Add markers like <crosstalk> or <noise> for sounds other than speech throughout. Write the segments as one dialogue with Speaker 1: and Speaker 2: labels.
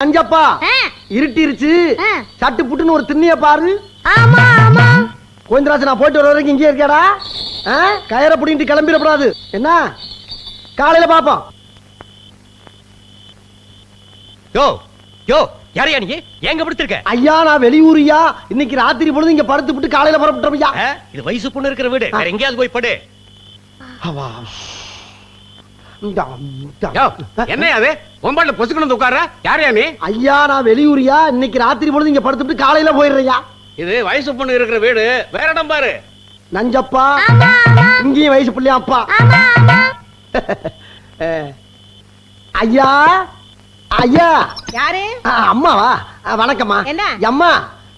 Speaker 1: அஞ்சப்பா
Speaker 2: ஆ,
Speaker 1: இருட்டிருச்சு. சட்டு புட்டுன்னு ஒரு திண்ணிய பாரு.
Speaker 2: ஆமா ஆமா.
Speaker 1: கோவிந்தராஜ் நான் போயிட்டு வர வரைக்கும் இங்கே இருக்கியாடா? ஆ? கயிறை பிடிங்கிட்டு கிளம்பிடக்கூடாது. என்ன? காலையில பாப்போம்.
Speaker 3: யோ யோ யாரையா நீ? எங்க படுத்திருக்க?
Speaker 1: ஐயா நான் வெளியூரியா? இன்னைக்கு ராத்திரி பொழுது இங்க படுத்து விட்டு காலையில புறப்பட்டோம்யா
Speaker 3: ஆ? இது வயசு பொண்ணு இருக்கிற வீடு. வேற எங்கேயாவது போய் படு.
Speaker 1: அவா. என்ன இந்தா.
Speaker 4: யோ, அது ஒம்பாட்ல பொசுக்கணும் வந்து உட்கார யாரையா நீ
Speaker 1: ஐயா நான் வெளியூரியா இன்னைக்கு ராத்திரி பொழுது இங்க படுத்துட்டு காலையில போயிடுறியா
Speaker 4: இது வயசு பொண்ணு இருக்கிற வீடு வேற இடம் பாரு
Speaker 1: நஞ்சப்பா
Speaker 2: ஆமா
Speaker 1: இங்கேயும் வயசு பிள்ளையா அப்பா அஹ், ஐயா ஐயா
Speaker 2: யாரு
Speaker 1: அம்மாவா ஆ, வணக்கம்மா
Speaker 2: என்ன?
Speaker 1: அம்மா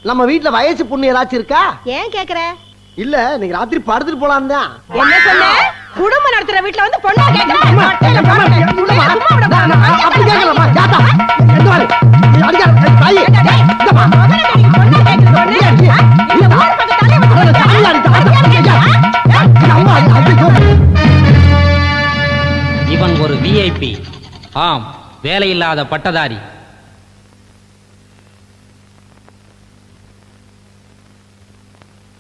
Speaker 1: நம்ம வீட்டுல வயசு பொண்ணு ஏதாச்சும் இருக்கா
Speaker 2: ஏன் கேக்குற
Speaker 1: இல்ல இன்னைக்கு ராத்திரி படுத்துட்டு போலாம் தான்
Speaker 2: என்ன சொன்ன குடும்பம் நடத்துற வீட்ல வந்து பொண்ணா
Speaker 1: அப்படி வாரு? அடிக்காத. தாயி.
Speaker 5: இவன் ஒரு விஐபி ஆம் வேலையில்லாத பட்டதாரி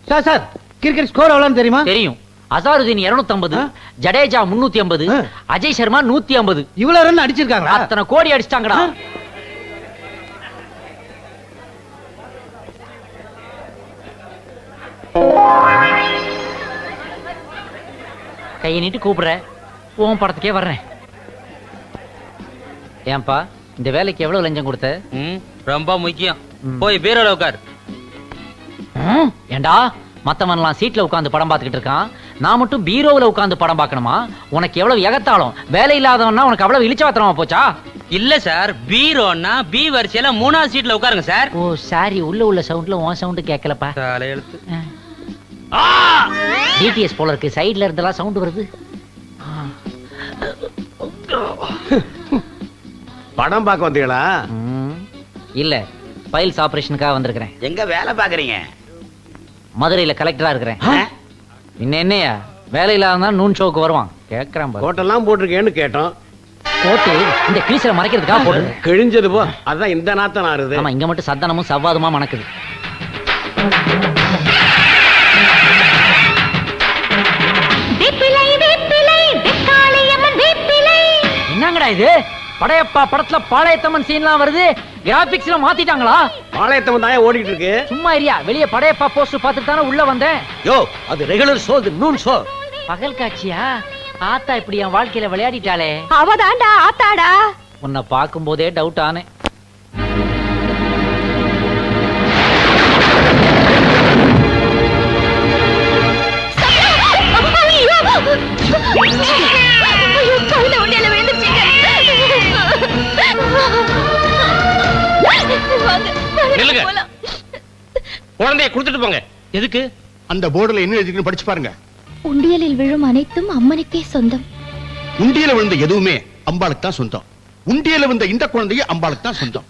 Speaker 6: சார் சார் கிரிக்கெட் ஸ்கோர் எவ்வளவு தெரியுமா
Speaker 5: தெரியும் அசாருதீன் 250
Speaker 6: ஆ?
Speaker 5: ஜடேஜா 350
Speaker 6: ஆ.
Speaker 5: அஜய் சர்மா 150
Speaker 6: இவ்வளவு ரன் அடிச்சிருக்காங்களா?
Speaker 5: அத்தனை கோடி அடிச்சிட்டாங்கடா. கையை நீட்டு கூப்பிடுற உன் படத்துக்கே வர்றேன். ஏன்பா இந்த வேலைக்கு எவ்வளவு லஞ்சம் கொடுத்த?
Speaker 7: ரொம்ப முக்கியம். போய் பீரோல உட்கார்.
Speaker 5: ஏண்டா மத்தவன்லாம் சீட்ல உட்கார்ந்து படம் பார்த்துக்கிட்டு இருக்கான். நான் மட்டும் பீரோவுல உட்கார்ந்து படம் பார்க்கணுமா? உனக்கு எவ்வளவு எகத்தாலும் வேலை இல்லாதவன்னா உனக்கு அவ்வளவு இழிச்சவாத்திரமா போச்சா?
Speaker 7: இல்ல சார் பீரோன்னா பி வரிசையில மூணாவது சீட்ல உட்காருங்க சார்
Speaker 5: ஓ சாரி உள்ள உள்ள சவுண்ட்ல உன் சவுண்ட் கேட்கலப்பா.
Speaker 7: தலையெழுத்து.
Speaker 5: டிடிஎஸ் போல இருக்கு. சைடுல இருந்தெல்லாம் சவுண்ட் வருது.
Speaker 4: படம் பார்க்க வந்தீங்களா?
Speaker 5: ம், இல்ல ஃபைல்ஸ் ஆபரேஷனுக்காக வந்திருக்கிறேன்.
Speaker 8: எங்க வேலை பாக்குறீங்க
Speaker 5: மதுரையில கலெக்டரா இருக்கிறேன். இன்ன என்னையா? வேலை இல்லாத நூன் ஷோக்கு வருவான். கேக்குறான் பாரு.
Speaker 4: கோட்டெல்லாம் போட்டிருக்கேன்னு கேட்டோம்.
Speaker 5: கோட்டு? இந்த கிளீசரை மறைக்கிறதுக்காக போட்டு
Speaker 4: கிழிஞ்சது போ. அதான் இந்த நாத்தம் ஆறுது
Speaker 5: ஆமா இங்க மட்டும் சத்தனமும் சவ்வாதுமா மணக்குது. என்னங்கடா இது? படையப்பா படத்துல பாளையத்தம்மன் சீன்லாம் வருது. கிராபிக்ஸ்ல மாத்திட்டாங்களா?
Speaker 4: பாளையத்தம் தான் ஓடிட்டு இருக்கு.
Speaker 5: சும்மா இரியா வெளிய படையப்பா போஸ்டர் பார்த்துட்டு தானே உள்ள வந்தேன்.
Speaker 3: யோ அது ரெகுலர் ஷோ இது நூன் ஷோ
Speaker 5: பகல் காட்சியா? ஆத்தா இப்படி என் வாழ்க்கையில விளையாடிட்டாளே.
Speaker 2: அவதாண்டா ஆத்தாடா.
Speaker 5: உன்னை பார்க்கும் போதே டவுட் ஆனேன்.
Speaker 4: குழந்தைய கொடுத்துட்டு போங்க.
Speaker 7: எதுக்கு?
Speaker 9: அந்த போர்டுல என்ன எழுதிருக்குன்னு படிச்சு பாருங்க.
Speaker 10: உண்டியலில் விழும் அனைத்தும் அம்மனுக்கே சொந்தம்.
Speaker 9: உண்டியல விழுந்த எதுவுமே அம்பாளுக்கு தான் சொந்தம். உண்டியல விழுந்த இந்த குழந்தைய அம்பாளுக்கு தான் சொந்தம்.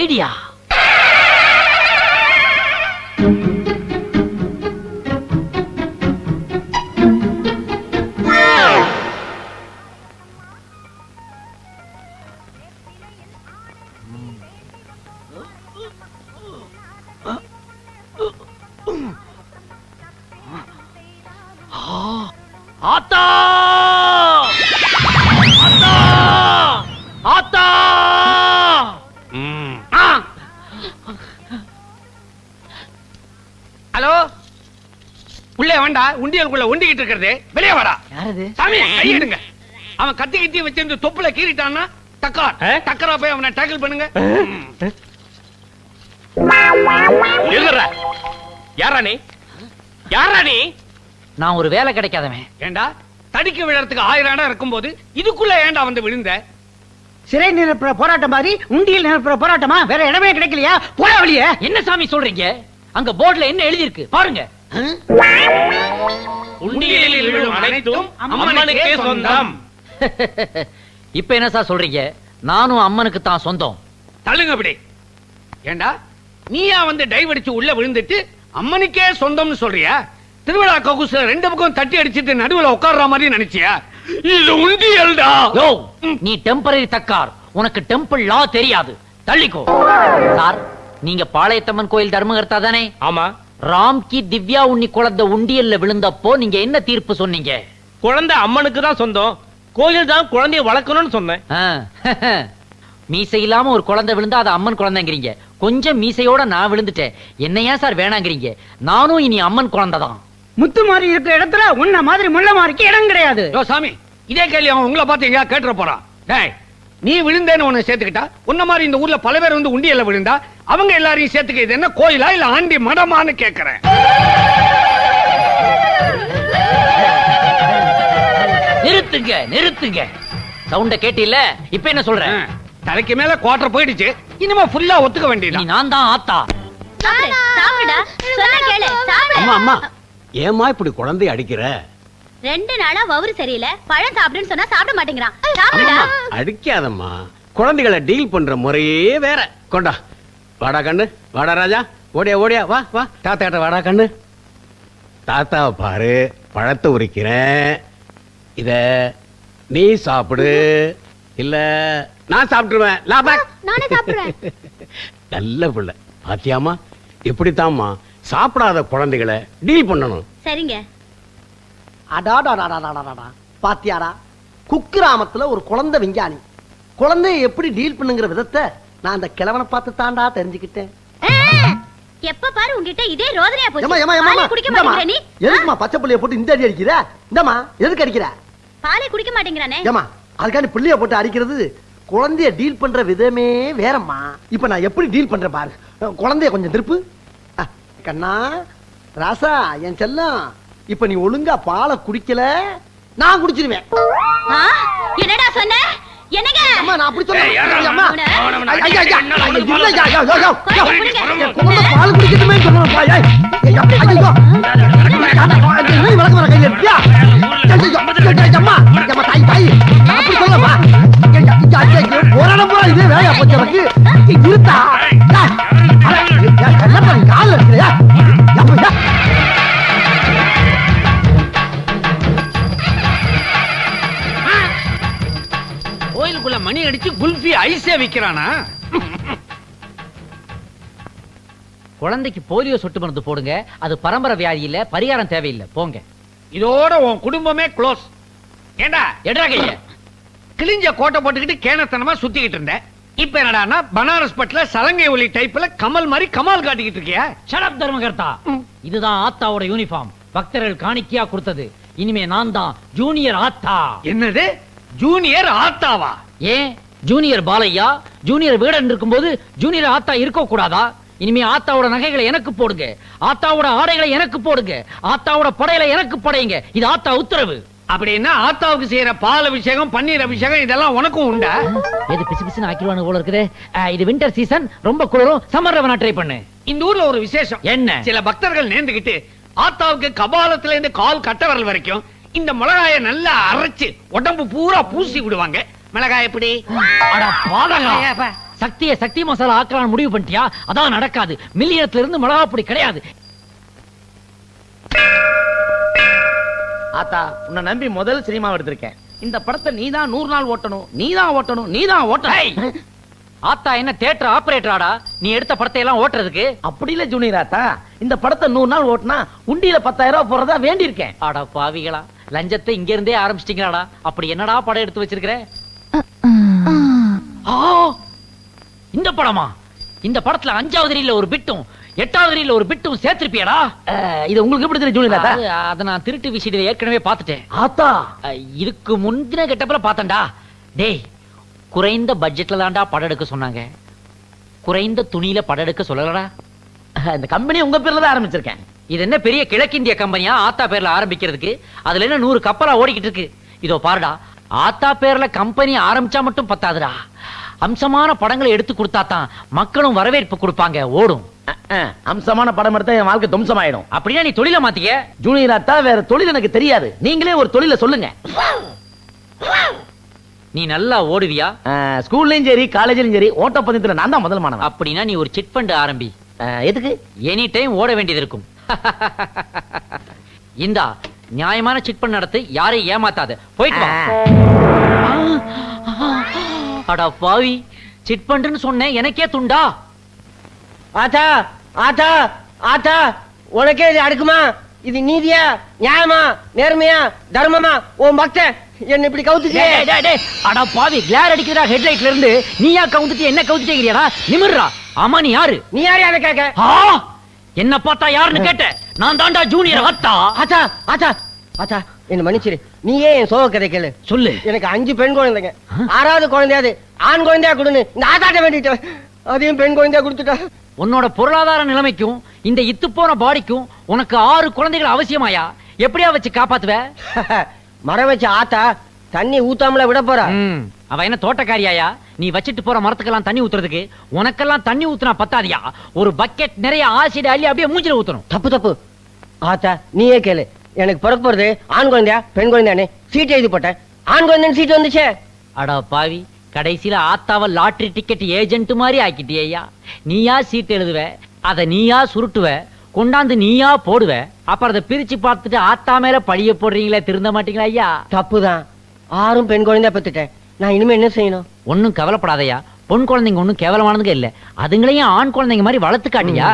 Speaker 5: ஐடியா.
Speaker 4: வேண்டா உண்டியலுக்குள்ள உண்டிக்கிட்டு இருக்கிறது வெளியே வாடா.
Speaker 5: யாரது?
Speaker 4: சாமி கையிடுங்க. அவன் கத்தி கத்தி வச்சிருந்து தொப்புல கீறிட்டான்னா டக்கார். டக்கரா போய் அவனை டேக்கிள் பண்ணுங்க.
Speaker 3: எழுதுற யாரா நீ? யாரா நீ?
Speaker 5: நான் ஒரு வேலை கிடைக்காதவன்
Speaker 4: ஏண்டா? தடிக்க விழறதுக்கு ஆயிரம் இடம் இருக்கும்போது இதுக்குள்ள ஏண்டா வந்து விழுந்த?
Speaker 6: சிறை நிரப்புற போராட்டம் மாதிரி உண்டியல் நிரப்புற போராட்டமா? வேற இடமே கிடைக்கலையா? போட வழியே
Speaker 5: என்ன சாமி சொல்றீங்க? அங்க போர்டுல என்ன எழுதி இருக்கு பாருங்க.
Speaker 4: உண்டியலில் விழும் அனைத்தும் அம்மனுக்கே சொந்தம். <laughs>
Speaker 5: இப்ப என்ன சார் சொல்றீங்க? நானும் அம்மனுக்கு தான் சொந்தம்.
Speaker 4: தள்ளுங்க அப்படி. ஏண்டா? நீயா வந்து டைவ் அடிச்சு உள்ள விழுந்துட்டு அம்மனுக்கே சொந்தம்னு சொல்றியா? திருவிழா கவுசுல ரெண்டு பக்கம் தட்டி அடிச்சிட்டு நடுவுல உட்கார்ற மாதிரி நினைச்சியா? இது உண்டியல்டா.
Speaker 5: யோ நீ டெம்பரரி தக்கார். உனக்கு டெம்பிள் லா தெரியாது. தள்ளிக்கோ. சார் நீங்க பாளையத்தம்மன் கோயில் தர்மகர்த்தா தானே?
Speaker 3: ஆமா.
Speaker 5: ராம்கி திவ்யா உன்னி குழந்தை உண்டியல்ல விழுந்தப்போ நீங்க என்ன தீர்ப்பு சொன்னீங்க?
Speaker 3: குழந்தை அம்மனுக்கு தான் சொந்தம். கோயில் தான் குழந்தைய வளர்க்கணும்னு சொன்னேன்.
Speaker 5: ஆ, <laughs> மீசை இல்லாம ஒரு குழந்தை விழுந்தா அது அம்மன் குழந்தைங்கிறீங்க. கொஞ்சம் மீசையோட நான் விழுந்துட்டேன். என்ன ஏன் சார் வேணாங்கிறீங்க? நானும் இனி அம்மன் குழந்தை தான்.
Speaker 6: முத்து மாதிரி இருக்கிற இடத்துல உன்ன மாதிரி முள்ள மாதிரிக்கு இடம் கிடையாது.
Speaker 4: யோ சாமி இதே கேள்வி அவன் உங்களை பார்த்து எங்கேயா கேட்டுற போறான். டேய் நீ விழுந்தேன்னு உன்னை சேர்த்துக்கிட்டா? உன்ன மாதிரி இந்த ஊர்ல பல பேர் வந்து உண்டியல்ல விழுந்தா அவங்க எல்லாரையும் சேர்த்துக்க இது என்ன கோயிலா இல்ல ஆண்டி மடமான்னு கேக்குறேன்.
Speaker 5: நிறுத்துங்க நிறுத்துங்க. சவுண்ட கேட்டில்ல? இப்ப என்ன சொல்ற?
Speaker 4: ஆ, தலைக்கு மேல குவார்டர் போயிடுச்சு. இனிமே ஃபுல்லா ஒத்துக்க வேண்டியது
Speaker 5: நான் தான் ஆத்தா.
Speaker 8: அம்மா அம்மா ஏம்மா இப்படி குழந்தைய அடிக்கிற?
Speaker 2: ரெண்டு நாளா வவுறு சரியில்லை. பழம் சாப்பிடுன்னு சொன்னா சாப்பிட மாட்டேங்கிறான்.
Speaker 8: அடிக்காதம்மா. குழந்தைகளை டீல் பண்ற முறையே வேற. கொண்டா. வாடா கண்ணு. வாடா ராஜா. ஓடியா ஓடியா. வா வா. தாத்தாட்ட வாடா கண்ணு. தாத்தாவை பாரு. பழத்தை உரிக்கிறேன். இத நீ சாப்பிடு. இல்ல நான் சாப்பிட்டுருவேன்.
Speaker 2: நானே சாப்பிடுறேன் <laughs>
Speaker 8: நல்ல பிள்ளை. பாத்தியாமா எப்படித்தாம்மா? சாப்பிடாத குழந்தைகளை டீல் பண்ணணும்.
Speaker 2: சரிங்க.
Speaker 1: அடாடாடாடாடாடாடா. பாத்தியாடா குக்கிராமத்துல ஒரு குழந்தை விஞ்ஞானி. குழந்தைய எப்படி டீல் பண்ணுங்கிற விதத்தை நான் அந்த கிழவனை பார்த்து தாண்டா தெரிஞ்சுக்கிட்டேன்.
Speaker 2: எப்ப பாரு உன்கிட்ட இதே ரோதனையா
Speaker 1: ஏமா ஏமா
Speaker 2: போச்சு
Speaker 1: ஏமா
Speaker 2: பாலே குடிக்க
Speaker 1: இந்தாம்மா.
Speaker 2: மாட்டேங்கிற நீ
Speaker 1: எதுக்குமா பச்சை புள்ளைய போட்டு இந்த அடி அடிக்கிற? இந்தம்மா எதுக்கு அடிக்கிற?
Speaker 2: பாலே குடிக்க மாட்டேங்கிறானே.
Speaker 1: ஏமா அதுக்காண்டி பிள்ளைய போட்டு அடிக்கிறது குழந்தைய டீல் பண்ற விதமே வேறம்மா. இப்ப நான் எப்படி டீல் பண்றேன் பாரு. குழந்தைய கொஞ்சம் திருப்பு. கண்ணா ராசா என் செல்லம். இப்ப நீ ஒழுங்கா பாலை குடிக்கல நான் குடிச்சிருவேன்
Speaker 2: என்னடா சொன்ன என்னங்க
Speaker 1: அம்மா நான் அப்படி அம்மா ஐயா, ஐயா, இல்ல, ஐயா, ஐயா, ஐயா, குழந்தை பால் குடிக்கட்டுமே ஏய். ஐயா, ஐயா, ஐயா. நீ விளக்கு வர கையில இருக்கியா? ஐயா, ஐயா, ஐயா, ஐயா, அம்மா, அம்மா, தாய், தாய். நான் அப்படி சொல்லலப்பா. ஐயா, ஐயா, ஐயா, ஐயா, ஒரு இடம் பூரா இதே வேலையா போச்சு எனக்கு. இருத்தா.
Speaker 4: ஐஸே விக்கிறானா?
Speaker 5: குழந்தைக்கு போலியோ சொட்டு மருந்து போடுங்க. அது பரம்பரை வியாதி இல்ல பரிகாரம் தேவையில்லை. போங்க.
Speaker 4: இதோட உன் குடும்பமே க்ளோஸ் ஏண்டா?
Speaker 5: எட்ரா கைய.
Speaker 4: கிழிஞ்ச கோட்டை போட்டுக்கிட்டு கேனத்தனமா சுத்திக்கிட்டு இருந்த. இப்ப என்னடான்னா பனாரஸ் பட்ல சலங்கை ஒலி டைப்ல கமல் மாதிரி கமால் காட்டிக்கிட்டு இருக்கியா?
Speaker 5: ஷடப் தர்மகர்த்தா. இதுதான் ஆத்தாவோட யூனிஃபார்ம் பக்தர்கள் காணிக்கையா கொடுத்தது. இனிமே நான் தான் ஜூனியர் ஆத்தா.
Speaker 4: என்னது? ஜூனியர் ஆத்தாவா?
Speaker 5: ஏன்? ஜூனியர் பாலையா ஜூனியர் வீடன் இருக்கும்போது ஜூனியர் ஆத்தா இருக்க கூடாதா இனிமே ஆத்தாவோட நகைகளை எனக்கு போடுங்க. ஆத்தாவோட ஆடைகளை எனக்கு போடுங்க. ஆத்தாவோட படையில எனக்கு படையுங்க. இது ஆத்தா உத்தரவு.
Speaker 4: அப்படின்னா ஆத்தாவுக்கு செய்யற பால் அபிஷேகம் பன்னீர் அபிஷேகம் இதெல்லாம் உனக்கும் உண்டா?
Speaker 5: எது பிசு பிசுன்னு ஆக்கிடுவானு போல இருக்குது. இது வின்டர் சீசன் ரொம்ப குளிரும். சம்மர் நான் ட்ரை பண்ணு.
Speaker 4: இந்த ஊர்ல ஒரு விசேஷம்.
Speaker 5: என்ன?
Speaker 4: சில பக்தர்கள் நேர்ந்துகிட்டு ஆத்தாவுக்கு கபாலத்துல இருந்து கால் கட்ட விரல் வரைக்கும் இந்த மிளகாய நல்லா அரைச்சு உடம்பு பூரா பூசி விடுவாங்க. மிளகாய் எப்படி?
Speaker 5: அட பாதகா. சக்திய சக்தி மசாலா ஆக்கலாம் முடிவு பண்ணிட்டியா? அதான் நடக்காது. மில்லியனத்துல இருந்து மிளகா பொடி கிடையாது.
Speaker 7: ஆத்தா உன்னை நம்பி முதல் சினிமா எடுத்திருக்கேன். இந்த படத்தை நீதான் நூறு நாள் ஓட்டணும். நீதான் ஓட்டணும். நீதான் ஓட்டணும்.
Speaker 5: ஆத்தா என்ன தியேட்டர் ஆபரேட்டராடா நீ எடுத்த படத்தை எல்லாம் ஓட்டுறதுக்கு?
Speaker 7: அப்படி இல்ல ஜூனியர் ஆத்தா. இந்த படத்தை நூறு நாள் ஓட்டினா உண்டியில பத்தாயிரம் ரூபாய் போறதா வேண்டி இருக்கேன்
Speaker 5: அட பாவிகளா. லஞ்சத்தை இங்க இருந்தே ஆரம்பிச்சிட்டீங்களாடா. அப்படி என்னடா படம் எடுத்து வச்சிருக்கிற? ஆ, இந்த படமா? இந்த படத்துல அஞ்சாவது ரீல்ல ஒரு பிட்டும் எட்டாவது ரீல்ல ஒரு பிட்டும் சேர்த்திருப்பியடா?
Speaker 7: இது உங்களுக்கு எப்படி தெரியும் ஜூனியர்
Speaker 5: அது, நான் திருட்டு விஷயத்துல ஏற்கனவே பார்த்துட்டேன்.
Speaker 7: ஆத்தா?
Speaker 5: இதுக்கு முந்தின கெட்டப்பல பார்த்தேன்டா. டேய் குறைந்த பட்ஜெட்ல தான்டா படம் எடுக்க சொன்னாங்க. குறைந்த துணியில படம் எடுக்க சொல்லலடா.
Speaker 7: இந்த கம்பெனி உங்க பேர்ல தான் ஆரம்பிச்சிருக்கேன்.
Speaker 5: இது என்ன பெரிய கிழக்கிந்திய கம்பெனியா ஆத்தா பேர்ல ஆரம்பிக்கிறதுக்கு. அதுல என்ன நூறு கப்பலா ஓடிக்கிட்டு இருக்கு. இதோ பாருடா ஆத்தா பேர்ல கம்பெனி ஆரம்பிச்சா மட்டும் பத்தாதுடா. அம்சமான படங்களை எடுத்து கொடுத்தா தான் மக்களும் வரவேற்பு கொடுப்பாங்க ஓடும்.
Speaker 7: அம்சமான படம் எடுத்தா என் வாழ்க்கை தும்சமாயிடும்
Speaker 5: அப்படின்னா நீ தொழில மாத்திக்க?
Speaker 7: ஜூனியர் ஆத்தா வேற தொழில் எனக்கு தெரியாது. நீங்களே ஒரு தொழில சொல்லுங்க.
Speaker 5: நீ நல்லா ஓடுவியா?
Speaker 7: ஸ்கூல்லயும் சரி காலேஜ்லயும் சரி ஓட்டப்பந்தயத்துல நான் தான் முதல் மாணவன்.
Speaker 5: அப்படின்னா நீ ஒரு சிட் ஃபண்ட் ஆரம்பி.
Speaker 7: எதுக்கு?
Speaker 5: எனி டைம் ஓட வேண்டியது இருக்கும். <laughs> இந்தா நியாயமான சிட் பண்ண நடத்து யாரையும் ஏமாத்தாத. போயிட்டு அட பாவி. சிட் பண்றேன்னு சொன்னேன் எனக்கே துண்டா?
Speaker 11: ஆத்தா ஆத்தா ஆத்தா உனக்கே இது அடுக்குமா? இது நீதியா நியாயமா நேர்மையா தர்மமா? உன் பக்தன் என்ன இப்படி
Speaker 5: டேய், அட பாவி கிளார் அடிக்கிறா ஹெட்லைட்ல இருந்து. நீயா கவுந்துட்டு என்ன கவுத்துட்டேங்கிறியாடா நிமிர்றா. ஆமா நீ யாரு?
Speaker 11: நீ யாரையா அதை கேட்க?
Speaker 5: என்ன பார்த்தா யாருன்னு கேட்ட நான் தாண்டா ஜூனியர் அத்தா
Speaker 11: ஆத்தா ஆத்தா ஆத்தா என்ன மன்னிச்சிரு. நீயே என் சோக கதை கேளு.
Speaker 5: சொல்லு.
Speaker 11: எனக்கு அஞ்சு பெண் குழந்தைங்க. ஆறாவது குழந்தையாது ஆண் குழந்தையா கொடுன்னு இந்த ஆத்தாட்ட வேண்டிட்டேன் அதையும் பெண் குழந்தையா கொடுத்துட்டா.
Speaker 5: உன்னோட பொருளாதார நிலைமைக்கும் இந்த இத்து போன பாடிக்கும் உனக்கு ஆறு குழந்தைகள் அவசியமாயா? எப்படியா வச்சு காப்பாத்துவ? <laughs>
Speaker 11: மரம் வச்ச ஆத்தா தண்ணி ஊத்தாமல விட போறா.
Speaker 5: அவ என்ன தோட்டக்காரியாயா? நீ வச்சிட்டு போற மரத்துக்கெல்லாம் தண்ணி ஊத்துறதுக்கு உனக்கெல்லாம் தண்ணி ஊத்துனா பத்தாதியா? ஒரு பக்கெட் நிறைய ஆசிட் அள்ளி அப்படியே மூஞ்சில ஊத்தணும்.
Speaker 11: தப்பு தப்பு. ஆத்தா நீயே கேளு. எனக்கு பிறக்க போறது ஆண் குழந்தையா பெண் குழந்தையானே சீட் எழுதி போட்டேன். ஆண் குழந்தைன்னு சீட் வந்துச்சே.
Speaker 5: அடா பாவி கடைசியில ஆத்தாவ லாட்டரி டிக்கெட் ஏஜென்ட் மாதிரி ஆக்கிட்டியா நீயா சீட் எழுதுவ அத நீயா சுருட்டுவ கொண்டாந்து நீயா போடுவ அப்புறம் அதை பிரிச்சு பார்த்துட்டு ஆத்தா மேல பழிய போடுறீங்களே திருந்த மாட்டீங்களா ஐயா?
Speaker 11: தப்புதான். ஆறும் பெண் குழந்தையா பெத்துட்டேன். நான் இனிமே என்ன செய்யணும்?
Speaker 5: ஒண்ணும் கவலைப்படாதயா. பொன் குழந்தைங்க ஒண்ணும் கேவலமானதுங்க இல்ல. அதுங்களையும் ஆண் குழந்தைங்க மாதிரி வளர்த்து காட்டியா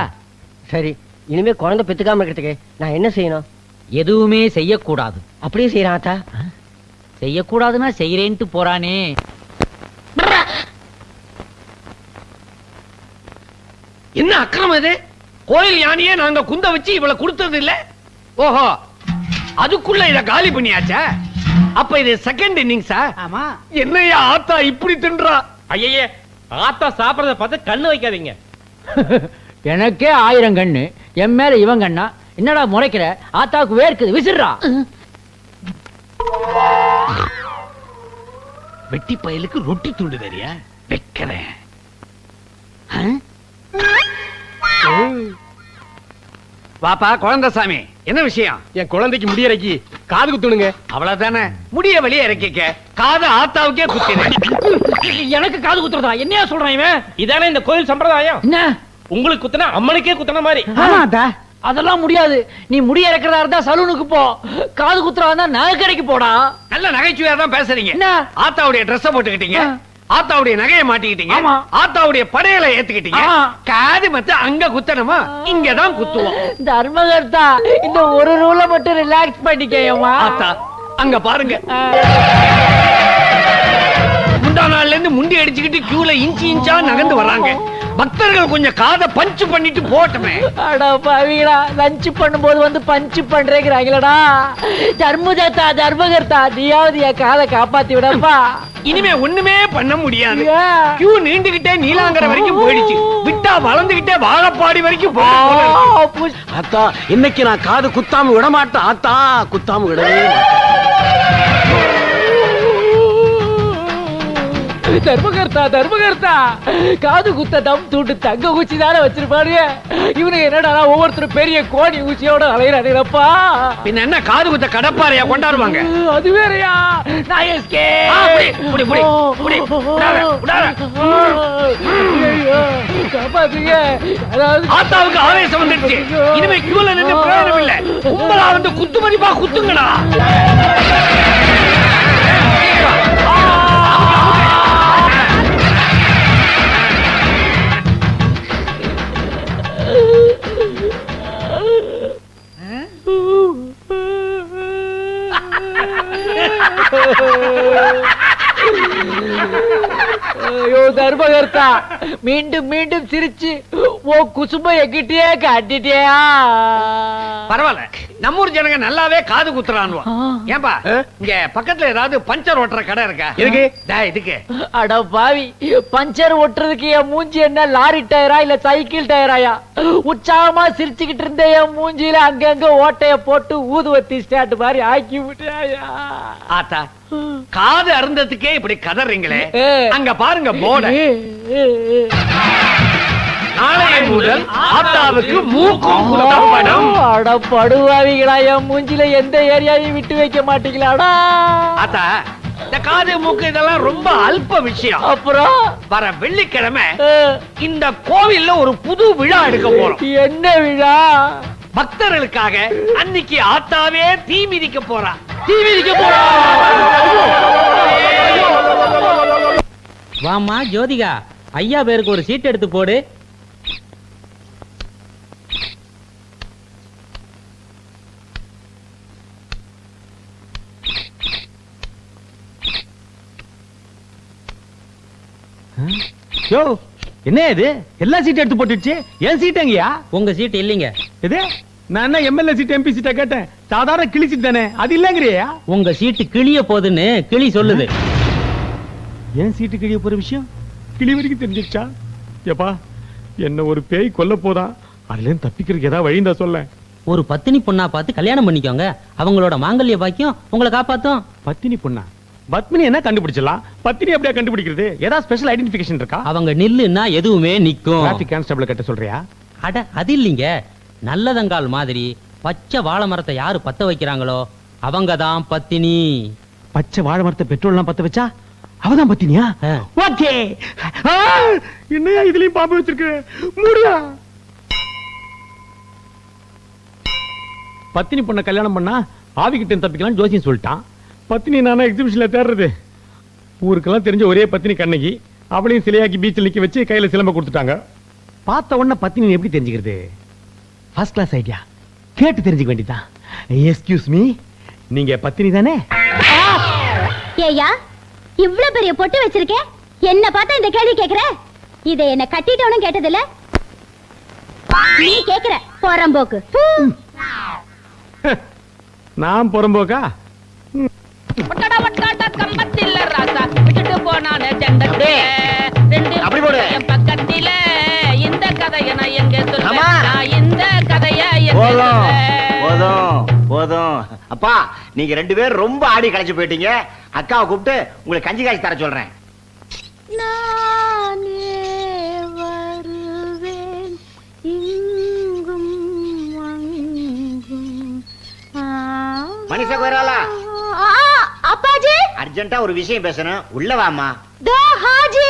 Speaker 11: சரி இனிமே குழந்தை பெத்துக்காம இருக்கிறதுக்கு நான் என்ன செய்யணும்?
Speaker 5: எதுவுமே செய்யக்கூடாது.
Speaker 11: அப்படியே செய்யறேன் ஆத்தா.
Speaker 5: செய்யக்கூடாதுன்னா செய்யறேன்ட்டு போறானே.
Speaker 4: என்ன அக்கிரமம் இது? கோயில் யானையே நாங்க குந்த வச்சு இவளை கொடுத்தது இல்ல? ஓஹோ அதுக்குள்ள இத காலி பண்ணியாச்சா? அப்ப இது செகண்ட் இன்னிங்ஸா
Speaker 12: ஆமா.
Speaker 4: என்னையா ஆத்தா இப்படி தின்றா?
Speaker 13: ஐயே ஆத்தா சாப்பிடறத பார்த்து கண்ணு வைக்காதீங்க.
Speaker 5: எனக்கே ஆயிரம் கண்ணு என் மேல இவன் கண்ணா? என்னடா முறைக்கிற? ஆத்தாவுக்கு வேர்க்குது விசிறா.
Speaker 4: வெட்டி பயலுக்கு ரொட்டி துண்டு வேறியா? வைக்கிறேன். வாப்பா குழந்தைசாமி என்ன விஷயம்?
Speaker 13: என் குழந்தைக்கு முடியறக்கி காது குத்துணுங்க.
Speaker 4: அவ்வளவுதானே? முடிய வெளியே இறக்கிக்க. காது ஆத்தாவுக்கே குத்தினேன்
Speaker 5: எனக்கு காது குத்துறதா? என்னையா சொல்றான் இவன்?
Speaker 13: இதானே இந்த கோயில் சம்பிரதாயம்.
Speaker 5: என்ன?
Speaker 13: உங்களுக்கு குத்துனா அம்மனுக்கே குத்துன மாதிரி.
Speaker 5: அதெல்லாம் முடியாது. நீ முடி இறக்கிறதா இருந்தா சலூனுக்கு போ. காது குத்துறதா இருந்தா நகை கடைக்கு போடா.
Speaker 4: நல்ல நகைச்சுவையா தான் பேசுறீங்க.
Speaker 5: என்ன?
Speaker 4: ஆத்தாவுடைய Dress போட்டுக்கிட்டீங்க. ஆத்தாவுடைய நகையை மாட்டிக்கிட்டீங்க. ஆத்தாவுடைய படையலை ஏத்துக்கிட்டீங்க. காது மத்த அங்க குத்தணுமா? இங்கதான் குத்துவோம்.
Speaker 5: தர்மகர்த்தா இந்த ஒரு ரூல மட்டும் ரிலாக்ஸ் பண்ணிக்கேயம்மா.
Speaker 4: ஆத்தா அங்க பாருங்க. முந்தா நாள்ல இருந்து முண்டி அடிச்சுக்கிட்டு கியூல இன்ச்சு இன்ச்சா நகர்ந்து வர்றாங்க. பக்தர்கள் கொஞ்சம் காதை பஞ்சு பண்ணிட்டு போட்டுமே.
Speaker 5: அட பாவிகளா லஞ்ச் பண்ணும்போது வந்து பஞ்சு பண்றேங்கிறாங்களடா. தர்மதத்தா தர்மகர்த்தா நீயாவது என் காதை காப்பாத்தி விடப்பா.
Speaker 4: இனிமே ஒண்ணுமே பண்ண முடியாது? கியூ நீண்டுகிட்டே நீலாங்கரை வரைக்கும் போயிடுச்சு. விட்டா வளர்ந்துகிட்டே வாழப்பாடி வரைக்கும்.
Speaker 8: ஆத்தா இன்னைக்கு நான் காது குத்தாம விட மாட்டேன் ஆத்தா குத்தாம விடவே
Speaker 5: தர்மகர்த்தா தர்மகர்த்தா. காது குத்த தம் தூண்டு தங்க ஊச்சி தானே வச்சிருப்பாருங்க இவனுக்கு என்னடா ஒவ்வொருத்தரும் பெரிய கோணி ஊச்சியோட அலையிறானுங்களப்பா
Speaker 4: பின்ன என்ன காது குத்த கடப்பாறையா கொண்டாடுவாங்க?
Speaker 5: அது வேறயா? நான் எஸ்கே.
Speaker 4: புடி,
Speaker 5: காப்பாத்துங்க.
Speaker 4: ஆத்தாவுக்கு ஆவேசம் வந்துருச்சு இனிமே கியூல நின்று பிரயோஜனம் இல்ல. கும்பலா வந்து குத்து மதிப்பா குத்துங்கடா.
Speaker 5: ஐயோ தர்மகர்த்தா மீண்டும் மீண்டும் சிரிச்சு ஓ குசும்ப எங்கிட்டே காட்டிட்டியா?
Speaker 4: பரவாயில்ல. நம்ம ஊர் ஜனங்க நல்லாவே காது குத்துறானுவா. ஏன்பா இங்க பக்கத்துல ஏதாவது பஞ்சர் ஓட்டுற கடை இருக்கா? டேய், இதுக்கு.
Speaker 5: அட பாவி பஞ்சர் ஒட்டுறதுக்கு என் மூஞ்சி என்ன லாரி டயரா இல்ல சைக்கிள் டயராயா? உற்சாகமா சிரிச்சுக்கிட்டு இருந்த என் மூஞ்சியில அங்கங்க ஓட்டைய போட்டு ஊதுவத்தி ஸ்டாண்ட் மாதிரி ஆக்கி விட்டாயா?
Speaker 4: ஆத்தா காது அருந்ததுக்கே இப்படி கதறீங்களே. அங்க பாருங்க போர்ட நாளைய முதல் ஆத்தாவுக்கு மூக்கும்
Speaker 5: அட படுவாவிகளா என் மூஞ்சில எந்த ஏரியாவையும் விட்டு வைக்க மாட்டீங்களாடா
Speaker 4: ஆத்தா இந்த காது மூக்கு இதெல்லாம் ரொம்ப அல்ப விஷயம்.
Speaker 5: அப்புறம்?
Speaker 4: வர வெள்ளிக்கிழமை இந்த கோவில்ல ஒரு புது விழா எடுக்க போறோம்.
Speaker 5: என்ன விழா?
Speaker 4: பக்தர்களுக்காக அன்னைக்கு ஆத்தாவே தீ மிதிக்க போறா. தீ மிதிக்க போறா?
Speaker 14: வாமா ஜோதிகா. ஐயா பேருக்கு ஒரு சீட் எடுத்து போடு.
Speaker 3: யோ என்ன இது? எல்லா சீட்டும் எடுத்து போட்டுடுச்சு. என் சீட் எங்கயா
Speaker 14: உங்க சீட் இல்லைங்க.
Speaker 3: இது? நான் என்ன எம்எல்ஏ சீட் எம்பி சீட்டை கேட்டேன். சாதாரண கிளி சீட் தானே. அது இல்லங்கிறியா.
Speaker 14: உங்க சீட்டு கிளிய போகுதுன்னு கிளி சொல்லுது.
Speaker 3: ஏன் சீட்டு கிழிய போற விஷயம்? கிளி வரைக்கும் தெரிஞ்சிருச்சா? ஏப்பா என்ன ஒரு பேய் கொல்ல போதா? அதுல இருந்து தப்பிக்கிறதுக்கு ஏதாவது வழி இருந்தா சொல்ல
Speaker 14: ஒரு பத்தினி பொண்ணா பார்த்து கல்யாணம் பண்ணிக்கோங்க. அவங்களோட மாங்கல்ய பாக்கியம் உங்களை காப்பாத்தும்.
Speaker 3: பத்தினி பொண்ணா? பத்மினி என்ன கண்டுபிடிச்சலாம் பத்தினி எப்படியா கண்டுபிடிக்கிறது? ஏதாவது ஸ்பெஷல் ஐடென்டிபிகேஷன் இருக்கா?
Speaker 14: அவங்க நில்லுன்னா எதுவுமே நிக்கும்.
Speaker 3: டிராபிக் கான்ஸ்டபிள் கிட்ட சொல்றியா?
Speaker 14: அட அது இல்லைங்க. நல்லதங்கால் மாதிரி பச்சை வாழை மரத்தை யாரு பத்த வைக்கிறாங்களோ அவங்க தான் பத்தினி.
Speaker 3: பச்சை வாழை மரத்தை பெட்ரோல்லாம் பத்த வச்சா அவதான் பத்தினியா. ஓகே. என்னையா இதுலயும் பாம்பு வச்சிருக்கு? முடியா பத்தினி பொண்ண கல்யாணம் பண்ணா ஆவிக்கிட்ட தப்பிக்கலாம் ஜோசியம் சொல்லிட்டான். பத்தினி நானா எக்ஸிபிஷன்ல தேடுறது? ஊருக்கெல்லாம் தெரிஞ்ச ஒரே பத்தினி கண்ணகி அவளையும் சிலையாக்கி பீச்சில் நிக்க வச்சு கையில சிலம்ப கொடுத்துட்டாங்க. பார்த்த உடனே பத்தினி எப்படி தெரிஞ்சுக்கிறது? ஃபர்ஸ்ட் கிளாஸ் ஐடியா கேட்டு தெரிஞ்சுக்க வேண்டியதான் எஸ்கியூஸ் மீ நீங்க பத்தினி தானே?
Speaker 2: ஏயா இவ்ளோ பெரிய பொட்டு வச்சிருக்கேன் என்ன பார்த்தா இந்த கேள்வி கேக்குற இதை என்ன கட்டிட்டவனும் கேட்டதில்ல. நீ கேக்குற போறம்போக்கு.
Speaker 3: நான் புறம்போக்கா?
Speaker 15: ஒட்டடா ஒட்டாட்ட கம்பத்தில ராசா. விட்டுட்டு போனானே ரெண்டு
Speaker 16: அப்படி போடு.
Speaker 15: என் பக்கத்தில. இந்த கதைய நான் எங்க நான் இந்த கதைய எங்க
Speaker 16: போதும் போதும் போதும். அப்பா நீங்க ரெண்டு பேரும் ரொம்ப ஆடி களைச்சு போயிட்டீங்க. அக்காவை கூப்பிட்டு உங்களுக்கு கஞ்சி காய்ச்சி தர சொல்றேன்.
Speaker 2: நானே வருவேன். இங்கும்.
Speaker 16: மனிஷா
Speaker 2: அப்பாஜி
Speaker 16: அர்ஜென்ட்டா ஒரு விஷயம் பேசணும். உள்ள வாமா
Speaker 2: தோ ஹாஜி.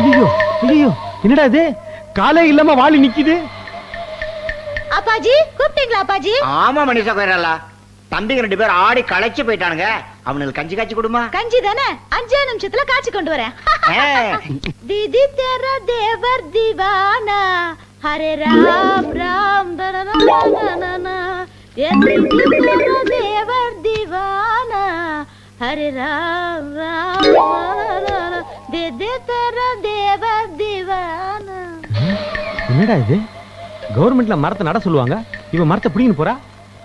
Speaker 3: ஐயோ ஐயோ என்னடா இது? காலே இல்லாம வாளி நிக்குது.
Speaker 2: அப்பாஜி கூப்பிட்டீங்களா அப்பாஜி?
Speaker 16: ஆமா மனிஷா கோயிரல்லா தம்பிங்க ரெண்டு பேரும் ஆடி களைச்சு போயிட்டானுங்க. அவனுக்கு கஞ்சி காய்ச்சி கொடுமா.
Speaker 2: கஞ்சி தானே? அஞ்சே நிமிஷத்துல காய்ச்சி கொண்டு வரேன். தேவர் திவானா. హరే రామ్ రామ్ దేవర్ దివానా హరే రామ్ రామ్ దే దేవర్ దివానా
Speaker 3: என்னடா இது கவர்மெண்ட்ல மரத்தை நட சொல்லுவாங்க இவன் மரத்தை பிடிங்கின்னு போறா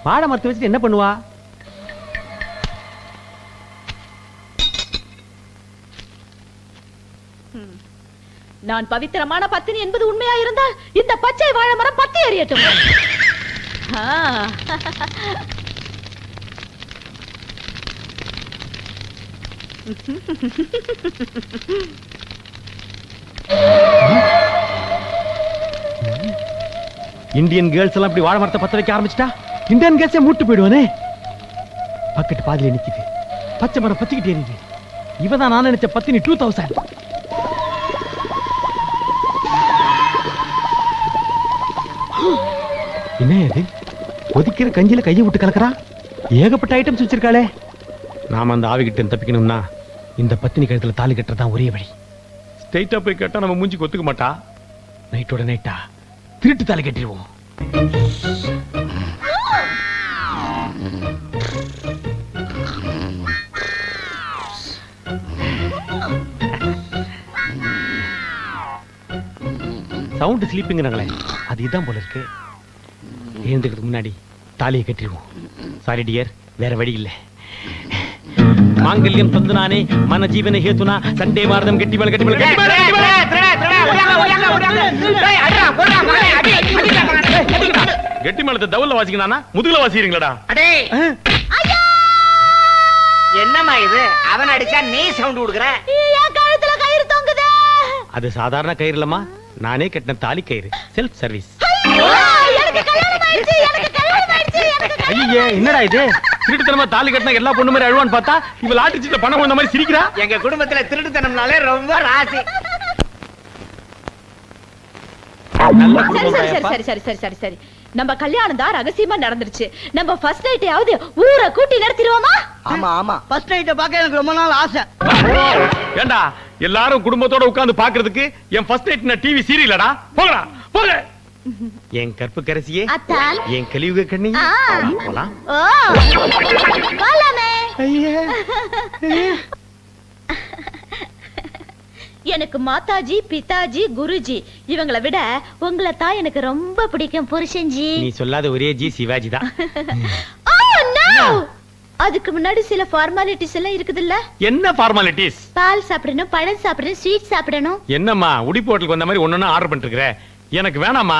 Speaker 3: பாட மரத்தை வச்சுட்டு என்ன பண்ணுவா
Speaker 2: நான் பவித்திரமான பத்தினி என்பது உண்மையா இருந்தால் இந்த பச்சை வாழை மரம் பத்தி எறியட்டும்.
Speaker 3: இந்தியன் கேர்ள்ஸ் எல்லாம் இப்படி வாழை மரத்தை பத்த வைக்க ஆரம்பிச்சிட்டா? இந்தியன் கேர்ள்ஸே மூட்டு போயிடுவானே? பக்கெட் பாதியில நிக்குது. பச்சை மரம் பத்திக்கிட்டே எரியுது இவதான் நான் நினைச்ச பத்தினி டூ தௌசண்ட் என்ன இது? கொதிக்கிற கஞ்சில கையை விட்டு கலக்கறா? ஏகப்பட்ட ஐட்டம்ஸ் வச்சிருக்காளே. நாம அந்த ஆவிகிட்ட தப்பிக்கணும்னா இந்த பத்தினி கழுத்துல தாலி கட்டுறதான் ஒரே வழி. ஸ்ட்ரைட்டா போய் கேட்டா நம்ம மூஞ்சி கொத்துக்க மாட்டா? நைட்டோட நைட்டா திருட்டு தாலி கட்டிடுவோம். சவுண்ட் ஸ்லீப்பிங்கிறாங்களே அது இதான் போல இருக்கு. எழுந்துக்கிறதுக்கு முன்னாடி தாலியை கட்டிடுவோம். சாரி டியர் வேற வழி இல்ல. மாங்கல்யம் தந்து நானே மன ஜீவன ஹேத்துனா சண்டே மாரதம் கட்டி மேல கட்டி மேல கட்டி மேல கட்டி மேல. கெட்டி மேலத்தை தவுல வாசிக்கணானா முதுகுல வாசிக்கிறீங்களாடா?
Speaker 16: அடே. என்னம்மா இது? அவன் அடிச்சா நீ சவுண்ட் கொடுக்குற?
Speaker 2: கழுத்துல கயிறு தொங்குதே?
Speaker 3: அது சாதாரண கயிறு இல்லம்மா. நானே கட்டின தாலி கயிறு. செல்ஃப் சர்வீஸ்
Speaker 2: ஐயே
Speaker 3: என்னடா இது? திருட்டுத்தனமா தாலி கட்டினா எல்லா பொண்ணு மாதிரி அழுவான்னு பார்த்தா இவ சீட்ல பணம் வந்த மாதிரி சிரிக்கிறா?
Speaker 13: எங்க குடும்பத்துல திருட்டுத்தனம்னாலே ரொம்ப ராசி.
Speaker 17: சரி சரி. சரி சரி சரி சரி சரி. நம்ம கல்யாணம் தான் ரகசியமா நடந்துருச்சு. நம்ம ஃபர்ஸ்ட் நைட்டையாவது ஊரை கூட்டி நடத்திடுவோமா?
Speaker 7: ஆமா ஆமா. ஃபர்ஸ்ட் நைட்டை பார்க்க எனக்கு ரொம்ப நாள் ஆசை.
Speaker 3: ஏண்டா எல்லாரும் குடும்பத்தோட உட்கார்ந்து பாக்குறதுக்கு என் ஃபர்ஸ்ட் நைட் நான் டிவி சீரியலடா போங்கடா போங்க. என் கற்பு கரசியே என் கலியுக கண்ணி. போலாம்
Speaker 2: எனக்கு மாதாஜி பிதாஜி குருஜி இவங்கள விட உங்களை தான் எனக்கு ரொம்ப பிடிக்கும் புருஷன்ஜி.
Speaker 3: நீ சொல்லாத ஒரே ஜி சிவாஜி தான். <laughs>
Speaker 2: Oh! அதுக்கு முன்னாடி சில ஃபார்மாலிட்டிஸ் எல்லாம் இருக்குதுல்ல?
Speaker 3: என்ன ஃபார்மாலிட்டிஸ்
Speaker 2: பால் சாப்பிடணும் பழம் சாப்பிடணும் ஸ்வீட் சாப்பிடணும்.
Speaker 3: என்னம்மா உடிப்பு ஹோட்டலுக்கு வந்த மாதிரி ஒன்னொன்னு ஆர்டர் பண்ணிட்டு எனக்கு வேணாமா?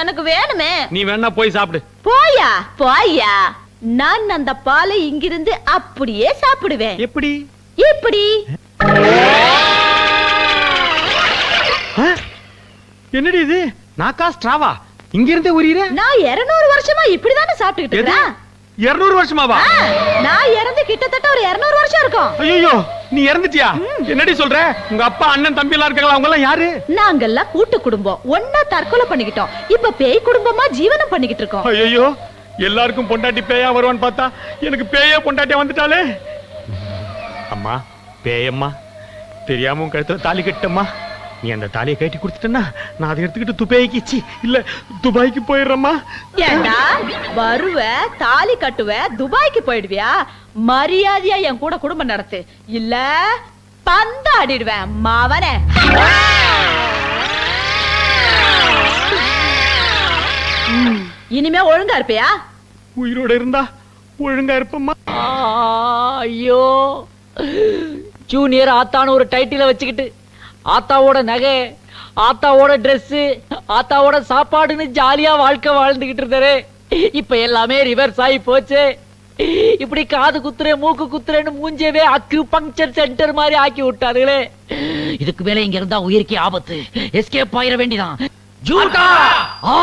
Speaker 2: எனக்கு வேணுமே.
Speaker 3: நீ வேணா போய் சாப்பிடு.
Speaker 2: போயா? போயா? நான் அந்த பாலை இங்கிருந்து அப்படியே சாப்பிடுவேன்.
Speaker 3: எப்படி?
Speaker 2: இப்படி
Speaker 3: என்னடி இது? நாக்கா ஸ்ட்ராவா? இங்க இருந்தே உரியற
Speaker 2: நான் 200 வருஷமா இப்படிதானே சாப்பிட்டுக்கிட்டு
Speaker 3: எது?
Speaker 2: இருக்கிறேன்
Speaker 3: இருநூறு வருஷமாவா?
Speaker 2: ஆ, நான் இறந்து கிட்டத்தட்ட ஒரு 200 வருஷம் இருக்கும்.
Speaker 3: ஐயோ நீ இறந்துட்டியா? என்னடி சொல்ற? உங்க அப்பா அண்ணன் தம்பி எல்லாம் இருக்காங்களா? அவங்க எல்லாம் யாரு?
Speaker 2: நாங்கெல்லாம் கூட்டு குடும்பம். ஒன்னா தற்கொலை பண்ணிக்கிட்டோம். இப்ப பேய் குடும்பமா ஜீவனம் பண்ணிக்கிட்டு இருக்கோம்.
Speaker 3: ஐயோ எல்லாருக்கும் பொண்டாட்டி பேயா வருவான்னு பார்த்தா எனக்கு பேயா பொண்டாட்டியா வந்துட்டாலே அம்மா பேயம்மா தெரியாம கழுத்துல தாலி கட்டம்மா நீ அந்த தாலியை கட்டி கொடுத்துட்டேன்னா நான் அதை எடுத்துக்கிட்டு துபாய்க்கு சி இல்ல துபாய்க்கு போயிடுறேம்மா.
Speaker 2: ஏண்டா வருவ தாலி கட்டுவ துபாய்க்கு போயிடுவியா? மரியாதையா என் கூட குடும்பம் நடத்து. இல்ல பந்தாடிடுவேன் மாவனே. ம், இனிமே ஒழுங்கா இருப்பியா?
Speaker 3: உயிரோட இருந்தா ஒழுங்கா இருப்பம்மா.
Speaker 18: ஐயோ. ஜூனியர் ஆத்தான்னு ஒரு டைட்டில வச்சுக்கிட்டு ஆத்தாவோட நகை ஆத்தாவோட Dress ஆத்தாவோட சாப்பாடுன்னு ஜாலியா வாழ்க்கை வாழ்ந்துகிட்டு இருந்தாரு இப்ப எல்லாமே ரிவர்ஸ் ஆகி போச்சு. இப்படி காது குத்துறேன் மூக்கு குத்துறேன்னு மூஞ்சவே அக்யூ பங்க்சர் சென்டர் மாதிரி ஆக்கி விட்டாருங்களே இதுக்கு மேல இங்க இருந்தா உயிருக்கே ஆபத்து. எஸ்கேப் ஆயிர வேண்டிதான். ஜூட்டா! ஆ!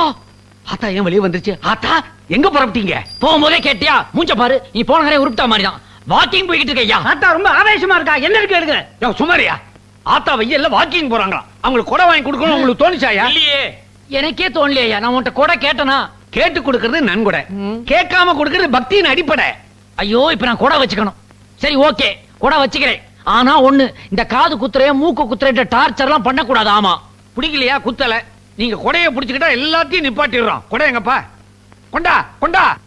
Speaker 4: ஆத்தா ஏன் வெளியே வந்துருச்சு? ஆத்தா எங்க புறப்பட்டீங்க?
Speaker 18: போகும்போதே கேட்டியா? மூஞ்ச பாரு. நீ போன உருப்பிட்டா மாதிரி தான் வாக்கிங் போய்கிட்டு இருக்கையா
Speaker 6: ஆத்தா ரொம்ப ஆவேசமா இருக்கா? என்ன இருக்கு எடுங்க
Speaker 4: யோ, சுமாரியா ஆத்தா வெயில்ல வாக்கிங் போறாங்களா அவங்களுக்கு கொடை வாங்கி கொடுக்கணும் உங்களுக்கு தோணுச்சாயா?
Speaker 18: இல்லையே. எனக்கே தோணலையா? நான் உன்கிட்ட கூட கேட்டனா?
Speaker 4: கேட்டு கொடுக்கறது நன்கொடை. கேட்காம கொடுக்கறது பக்தியின் அடிப்படை.
Speaker 18: ஐயோ இப்ப நான் கூட வச்சுக்கணும். சரி ஓகே. கூட வச்சுக்கிறேன். ஆனா ஒண்ணு இந்த காது குத்துறே மூக்கு குத்துறேன்ற டார்ச்சர் எல்லாம் பண்ணக்கூடாது ஆமா.
Speaker 4: பிடிக்கலையா குத்தல? நீங்க கொடைய புடிச்சுக்கிட்டா எல்லாத்தையும் நிப்பாட்டிடுறோம். கொடை எங்கப்பா? கொண்டா கொண்டா.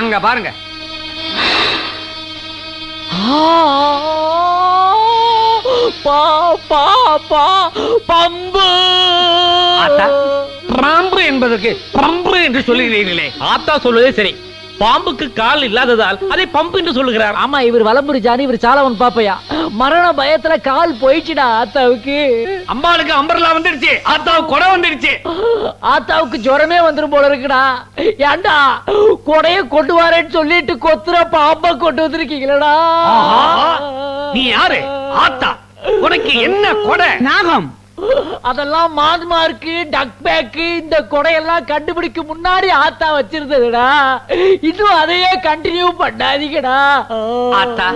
Speaker 4: அங்க பாருங்க.
Speaker 18: பம்பு.
Speaker 4: பாம்பு என்பதற்கு பம்பு என்று சொல்லுகிறீர்களே.
Speaker 13: ஆத்தா சொல்வதே சரி. பாம்புக்கு கால் இல்லாததால் அதை பம்பு என்று சொல்லுகிறார்.
Speaker 18: ஆமா இவர் வலம்புரி ஜானி இவர் சாலவன் பாப்பையா? மரண பயத்துல கால் போயிடுச்சுடா ஆத்தாவுக்கு.
Speaker 4: அம்பாளுக்கு அம்பர்லா வந்துடுச்சு. ஆத்தாவுக்கு கொடை வந்துடுச்சு.
Speaker 18: ஆத்தாவுக்கு ஜுரமே வந்துரும் போல இருக்குடா. ஏண்டா கொடைய கொண்டு வரேன்னு சொல்லிட்டு கொத்துற பாம்ப கொண்டு வந்திருக்கீங்களடா.
Speaker 4: நீ யாரு? ஆத்தா உனக்கு என்ன கொடை?
Speaker 6: நாகம்.
Speaker 18: அதெல்லாம் மார்க்கு டக் பேக்கு இந்த கொடையெல்லாம் கண்டுபிடிக்க முன்னாடி ஆத்தா வச்சிருந்ததுடா. இன்னும் அதையே கண்டினியூ பண்ணாதீங்கடா.
Speaker 4: ஆத்தா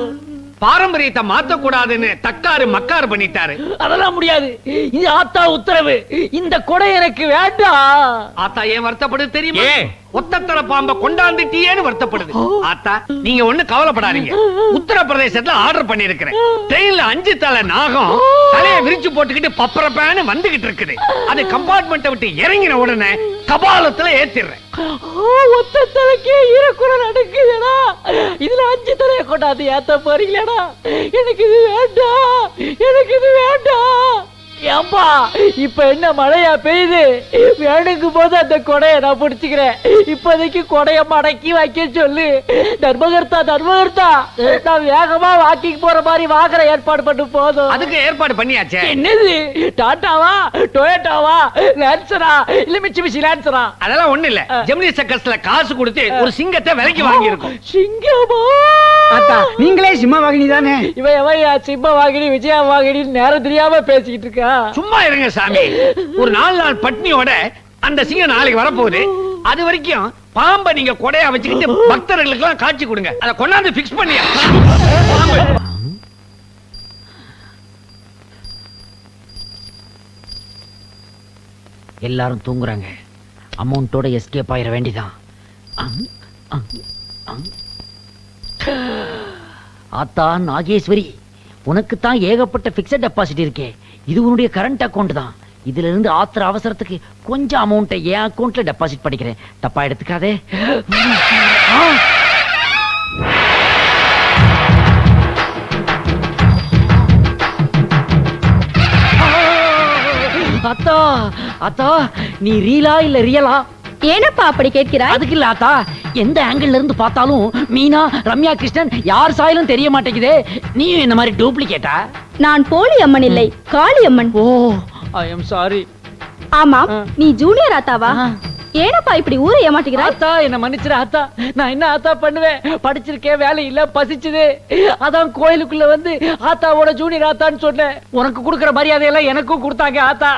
Speaker 4: பாரம்பரியத்தை மாத்த கூடாதுன்னு தக்காரு மக்காரு பண்ணிட்டாரு.
Speaker 18: அதெல்லாம் முடியாது. இது ஆத்தா உத்தரவு. இந்த கொடை எனக்கு வேண்டாம்
Speaker 4: ஆத்தா ஏன் வருத்தப்படுது தெரியுமா? ஒத்தத்தர பாம்ப கொண்டாந்துட்டியேன்னு வருத்தப்படுது. ஆத்தா நீங்க ஒண்ணு கவலைப்படாதீங்க. உத்தரப்பிரதேசத்துல ஆர்டர் பண்ணிருக்கிறேன் ட்ரெயின்ல அஞ்சு தலை நாகம் தலையை விரிச்சு போட்டுக்கிட்டு பப்பரப்பேன்னு வந்துகிட்டு இருக்குது. அது கம்பார்ட்மெண்ட்டை விட்டு இறங்கின உடனே கபாலத்துல ஏத்திடுறேன்.
Speaker 18: ஒத்த தலைக்கே ஈரக்குறை நடக்குதுடா இதுல அஞ்சு தலைய கொண்டாந்து ஏத்த போறீங்களேடா. எனக்கு இது வேண்டாம். எனக்கு இது வேண்டாம். ஏம்பா இப்ப என்ன மழையா பெய்யுது? வேணுங்கும் போது அந்த கொடைய நான் பிடிச்சுக்கிறேன். இப்போதைக்கு கொடைய மடக்கி வைக்க சொல்லு. தர்மகர்த்தா தர்மகர்த்தா நான் வேகமா வாக்கிங் போற மாதிரி வாங்குற ஏற்பாடு பண்ணு போதும்.
Speaker 4: அதுக்கு ஏற்பாடு பண்ணியாச்சே?
Speaker 18: என்னது? டாட்டாவா? டொயோட்டாவா? லான்சரா இல்ல மிச்சி மிச்சி லான்சரா
Speaker 4: அதெல்லாம் ஒண்ணு இல்ல. ஜெமினி சர்க்கஸ்ல காசு கொடுத்து ஒரு சிங்கத்தை விலைக்கு வாங்கி இருக்கோம்
Speaker 18: சிங்கமா?
Speaker 6: ஆத்தா நீங்களே சிம்ம வாகினி தானே?
Speaker 18: இவன் எவன் சிம்ம வாகினி விஜயா வாகினி நேரம் தெரியாம பேசிக்கிட்டு இருக்கா?
Speaker 4: சும்மா இருங்க சாமி. ஒரு நாலு நாள் பட்னியோட அந்த சிங்கம் நாளைக்கு வரப்போகுது. அது வரைக்கும் பாம்பை நீங்க கொடையா வச்சுக்கிட்டு பக்தர்களுக்கு எல்லாம் காட்சி கொடுங்க. அதை கொண்டாந்து பிக்ஸ் பண்ணியா.
Speaker 5: எல்லாரும் தூங்குறாங்க. அமௌண்ட்டோட எஸ்கேப் ஆயிட வேண்டிதான். ஆத்தா நாகேஸ்வரி உனக்குத்தான் ஏகப்பட்ட பிக்சட் டெபாசிட் இருக்கே இது உன்னுடைய கரண்ட் அக்கவுண்ட் தான் இதுல இருந்து ஆத்திர அவசரத்துக்கு கொஞ்சம் அமௌண்ட்டை என் அக்கௌண்ட்ல டெபாசிட் பண்ணிக்கிறேன் தப்பா எடுத்துக்காதே அத்தா அத்தா நீ ரீலா இல்ல ரியலா
Speaker 19: ஏனப்பா அப்படி கேட்கிறாய்?
Speaker 5: அதுக்கு இல்ல ஆத்தா எந்த ஆங்கிள் இருந்து பார்த்தாலும் மீனா ரம்யா கிருஷ்ணன் யார் சாயலும் தெரிய மாட்டேங்குதே. நீயும் இந்த மாதிரி டூப்ளிகேட்டா
Speaker 19: நான் போலி அம்மன் இல்லை காளி அம்மன்.
Speaker 5: ஓ ஐ எம் சாரி
Speaker 19: ஆமாம். நீ ஜூனியர் ஆத்தாவா? ஏனப்பா இப்படி ஊரை ஏமாட்டுகிறாய்
Speaker 5: ஆத்தா என்ன மன்னிச்சிரு ஆத்தா. நான் என்ன ஆத்தா பண்ணுவேன்? படிச்சிருக்கேன் வேலை இல்ல பசிச்சுது. அதான் கோயிலுக்குள்ள வந்து ஆத்தாவோட ஜூனியர் ஆத்தான்னு சொன்னேன். உனக்கு கொடுக்கிற மரியாதையெல்லாம் எனக்கும் கொடுத்தாங்க ஆத்தா.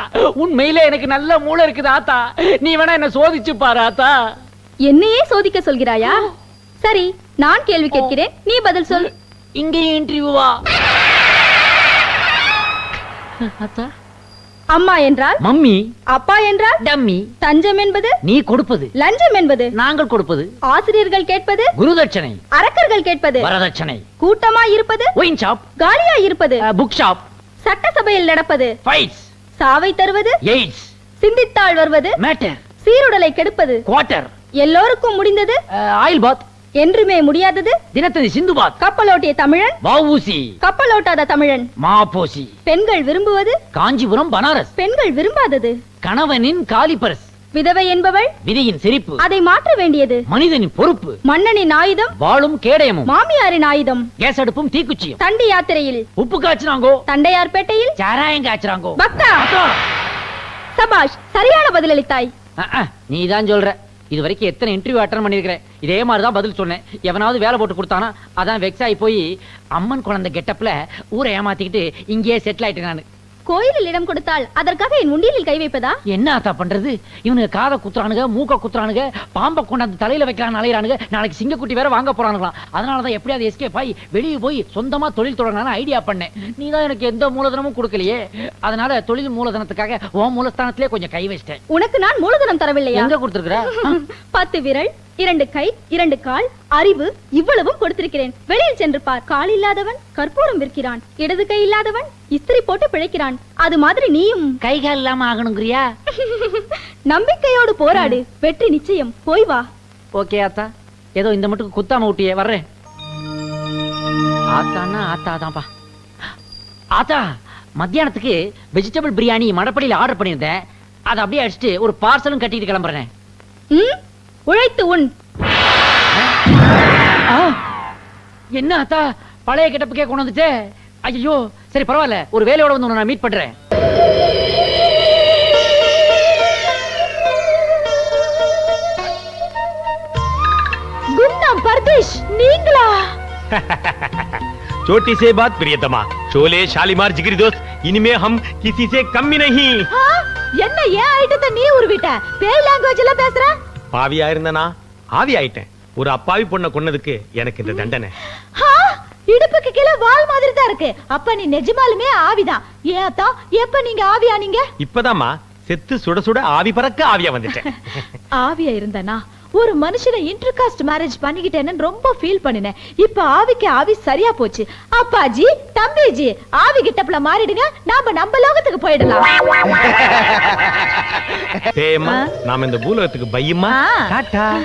Speaker 5: உண்மையிலே எனக்கு நல்ல மூளை இருக்குது ஆத்தா. நீ வேணா என்ன சோதிச்சு பாரு ஆத்தா.
Speaker 19: என்னையே சோதிக்க சொல்கிறாயா? சரி நான் கேள்வி கேட்கிறேன். நீ பதில் சொல்.
Speaker 5: இங்கேயும் இன்டர்வியூவா ஆத்தா
Speaker 19: அம்மா என்றால்?
Speaker 5: மம்மி.
Speaker 19: அப்பா என்றால்?
Speaker 5: டம்மி.
Speaker 19: தஞ்சம் என்பது?
Speaker 5: நீ கொடுப்பது.
Speaker 19: லஞ்சம் என்பது?
Speaker 5: நாங்கள் கொடுப்பது.
Speaker 19: ஆசிரியர்கள் கேட்பது?
Speaker 5: குருதட்சணை.
Speaker 19: அரக்கர்கள் கேட்பது?
Speaker 5: வரதட்சணை.
Speaker 19: கூட்டமா இருப்பது?
Speaker 5: ஒயின் ஷாப்
Speaker 19: காலியா இருப்பது?
Speaker 5: புக் ஷாப்
Speaker 19: சட்டசபையில் நடப்பது?
Speaker 5: ஃபைட்ஸ்
Speaker 19: சாவை தருவது?
Speaker 5: எய்ட்ஸ்
Speaker 19: சிந்தித்தாள் வருவது?
Speaker 5: மேட்டர்
Speaker 19: சீருடலை கெடுப்பது?
Speaker 5: குவார்டர்
Speaker 19: எல்லோருக்கும் முடிந்தது?
Speaker 5: ஆயில் பாத்
Speaker 19: என்றுமே முடியாதது.
Speaker 5: தினத்தந்தி சிந்து பாத்
Speaker 19: கப்பலோட்டிய தமிழன்.
Speaker 5: வவுசி
Speaker 19: கப்பலோட்டாத தமிழன்.
Speaker 5: மாபோசி.
Speaker 19: பெண்கள் விரும்புவது.
Speaker 5: காஞ்சிபுரம் பனாரஸ்.
Speaker 19: பெண்கள் விரும்பாதது.
Speaker 5: கணவனின் காலிபரஸ்
Speaker 19: விதவை என்பவள்.
Speaker 5: விதியின் சிரிப்பு.
Speaker 19: அதை மாற்ற வேண்டியது.
Speaker 5: மனிதனின் பொறுப்பு.
Speaker 19: மன்னனின் ஆயுதம்.
Speaker 5: வாளும் கேடயமும்.
Speaker 19: மாமியாரின் ஆயுதம்.
Speaker 5: கேஸ் அடுப்பும் தீக்குச்சியும்.
Speaker 19: தண்டி யாத்திரையில்.
Speaker 5: உப்பு காய்ச்சினாங்கோ?
Speaker 19: தண்டையார்பேட்டையில்
Speaker 5: சாராயம் காய்ச்சறாங்கோ
Speaker 19: பக்தா! சபாஷ் சரியான பதிலளித்தாய்.
Speaker 5: நீ தான் சொல்ற. இது வரைக்கும் எத்தனை இன்டர்வியூ அட்டன் பண்ணியிருக்கிறேன்? இதே மாதிரி தான் பதில் சொன்னேன். எவனாவது வேலை போட்டு கொடுத்தானா அதான் வெக்ஸ் ஆகி போய் அம்மன் குழந்தை கெட்டப்ல ஊரை ஏமாத்திக்கிட்டு இங்கேயே செட்டில் ஆயிட்டேன் நான்.
Speaker 19: கோயிலில் இடம் கொடுத்தால் அதற்காக என் உண்டியலில் கை வைப்பதா?
Speaker 5: என்ன ஆத்தா பண்றது? இவனுக்கு காதை குத்துறானுங்க மூக்க குத்துறானுங்க பாம்பை கொண்டாந்து தலையில வைக்கிறான் அலையிறானுங்க நாளைக்கு சிங்கக்குட்டி வேற வாங்க போறானுங்களாம். அதனாலதான் எப்படியாவது எஸ்கேப் ஆகி வெளியே போய் சொந்தமா தொழில் தொடங்கலாம்னு ஐடியா பண்ணேன். நீ தான் எனக்கு எந்த மூலதனமும் கொடுக்கலையே. அதனால தொழில் மூலதனத்துக்காக உன் மூலஸ்தானத்திலே கொஞ்சம் கை வச்சிட்டேன்.
Speaker 19: உனக்கு நான் மூலதனம் தரவில்லையா?
Speaker 5: எங்க கொடுத்துருக்குற? <laughs>
Speaker 19: பத்து விரல் இரண்டு கை இரண்டு கால் அறிவு இவ்வளவும் கொடுத்திருக்கிறேன். வெளியில் சென்று பார். கால் இல்லாதவன் கற்பூரம் விற்கிறான். இடது கை இல்லாதவன் இஸ்திரி போட்டு பிழைக்கிறான். அது மாதிரி நீயும்.
Speaker 5: கை கால் இல்லாம ஆகணுங்கிறியா? <laughs>
Speaker 19: நம்பிக்கையோடு போராடு. வெற்றி நிச்சயம். போய் வா.
Speaker 5: ஓகே ஆத்தா. ஏதோ இந்த மட்டும் குத்தாம விட்டியே வர்றேன். ஆத்தான்னா ஆத்தா தான்ப்பா ஆத்தா மத்தியானத்துக்கு வெஜிடபிள் பிரியாணி மடப்படியில் ஆர்டர் பண்ணியிருந்தேன். அதை அப்படியே அடிச்சுட்டு ஒரு பார்சலும் கட்டிட்டு கிளம்புறேன்.
Speaker 19: ம்? உழைத்து உன்
Speaker 5: ஆ, என்ன ஆத்தா பழைய கிட்டப்புக்கே கொண்டு வந்துட்டே ஐயோ சரி பரவாயில்ல ஒரு வேலையோட வந்து உன்னை நான் மீட் பண்றேன்
Speaker 19: குந்தாம் பர்தேஷ் நீங்களா
Speaker 3: छोटी से बात प्रियतमा शोले शालीमार जिगरी दोस्त इनमें हम किसी से कम भी नहीं
Speaker 19: ஆ, என்ன ஏன் ஐட்டத்தை நீ உருவிட்ட பேய் லாங்குவேஜ் எல்லாம் பேசுற
Speaker 3: பாவியா இருந்தனா ஆவி ஆயிட்டேன் ஒரு அப்பாவி பொண்ணை கொன்னதுக்கு எனக்கு இந்த தண்டனை.
Speaker 19: இடுப்புக்கு கீழே வால் மாதிரி தான் இருக்கு. அப்ப நீ நிஜமாலுமே ஆவிதான். ஏன் அத்தா எப்ப நீங்க ஆவியானீங்க?
Speaker 3: இப்பதாம்மா செத்து சுட சுட ஆவி பறக்க ஆவியா வந்துட்டேன்.
Speaker 19: ஆவியா இருந்தனா? ஒரு மனுஷனை இன்டர்காஸ்ட் மேரேஜ் பண்ணிக்கிட்டேன்னு ரொம்ப ஃபீல் பண்ணினேன். இப்போ ஆவிக்கு ஆவி சரியா போச்சு. அப்பாஜி தம்பிஜி ஆவி கிட்டப்ல மாறிடுங்க. நாம நம்ம லோகத்துக்கு போயிடலாம்.
Speaker 3: பேமா நாம இந்த பூலோகத்துக்கு
Speaker 19: பயமா?
Speaker 3: டாடா <laughs>